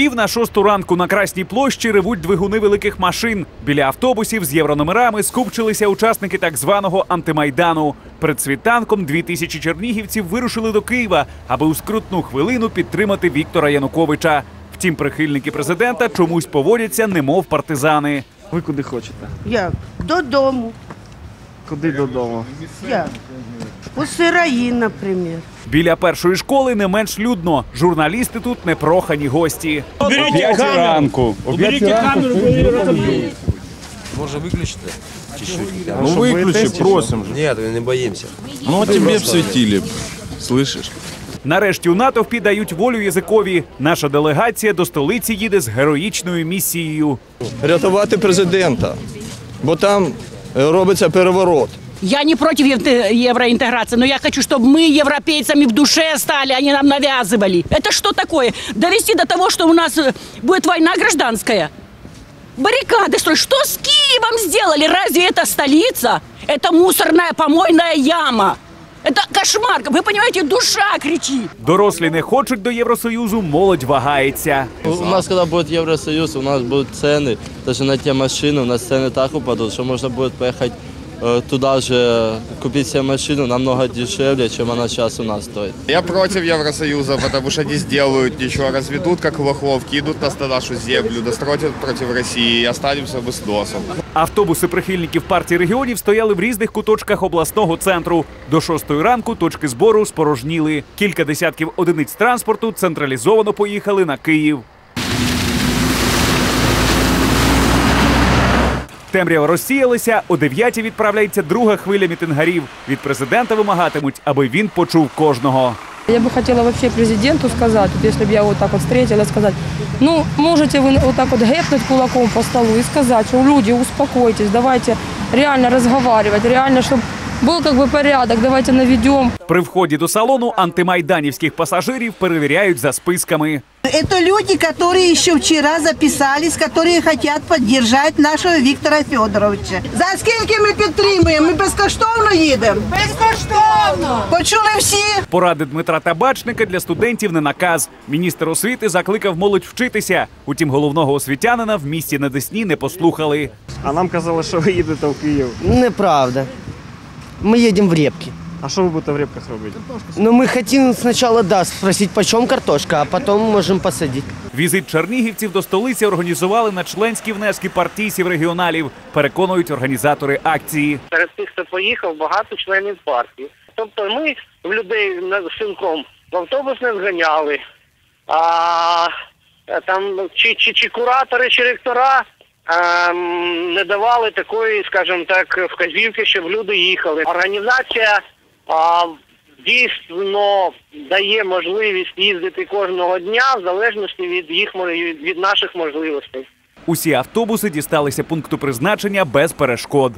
пів на шосту ранку на Красній площі ревуть двигуни великих машин. Біля автобусів з єврономерами скупчилися учасники так званого антимайдану. Перед світанком дві тисячі чернігівців вирушили до Києва, аби у скрутну хвилину підтримати Віктора Януковича. Втім, прихильники президента чомусь поводяться, немов партизани. Ви куди хочете? Як? Додому. Куди додому? Як? У Сираїн, наприклад. Біля першої школи не менш людно. Журналісти тут непрохані гості. П'ять ранку. Може виключити? Ну выключи, просим же. Ні, не боїмося. Ну тебе б светили, б. слышишь? Нарешті у натовпі дають волю язикові. Наша делегація до столиці їде з героїчною місією. рятувати президента, бо там е, робиться переворот. Я не против ев- евроинтеграции, но я хочу, чтобы мы европейцами в душе стали, они нам навязывали. Это что такое? Довести до того, что у нас э, будет война гражданская? Баррикады строить. Что с Киевом сделали? Разве это столица? Это мусорная помойная яма. Это кошмар. Вы понимаете, душа кричит. Дорослі не хочуть до Євросоюзу, молодь вагається. У нас, когда будет Евросоюз, у нас будут цены, даже на те машины, у нас цены так упадут, что можно будет поехать э, туда же, купить себе машину намного дешевле, чем она сейчас у нас стоит. Я против Евросоюза, потому что не сделают ничего, разведут как лохов, кинут нас на нашу землю, достроят против России и останемся мы с носом. Автобуси прихильників партії регіонів стояли в різних куточках обласного центру. До шостої ранку точки збору спорожніли. Кілька десятків одиниць транспорту централізовано поїхали на Київ. Темрява розсіялася. О 9 відправляється друга хвиля мітингарів. Від президента вимагатимуть, аби він почув кожного. Я бы хотела вообще президенту сказать, вот если бы я его вот так вот встретила, сказать, ну, можете вы вот так вот гэпнуть кулаком по столу и сказать, что люди, успокойтесь, давайте реально разговаривать, реально, чтобы был как бы порядок, давайте наведем. При вході до салону антимайданівських пасажирів перевіряють за списками. Это люди, которые еще вчера записались, которые хотят поддержать нашего Виктора Федоровича. За скільки ми підтримуємо? Ми безкоштовно їдемо? Безкоштовно! Почули всі? Поради Дмитра Табачника для студентів не наказ. Міністр освіти закликав молодь вчитися. Утім, головного освітянина в місті на Десні не послухали. А нам казали, що ви їдете в Київ. Неправда. Мы едем в Репки. А що ви будете в рибках робити? Но мы хотим сначала, да, спросить, почем картошка, а потом можем посадить. Візит чернігівців до столиці організували на членські внески партійців регіоналів. Переконують організатори акції. серед тих, хто поїхав, багато членів партії. Тобто ми в людей на синком в автобус не зганяли, а е, там чи, чи, чи куратори, чи ректора не давали такої, скажімо так, вказівки, щоб люди їхали. Організація дійсно дає можливість їздити кожного дня в залежності від їх від наших можливостей. Усі автобуси дісталися пункту призначення без перешкод.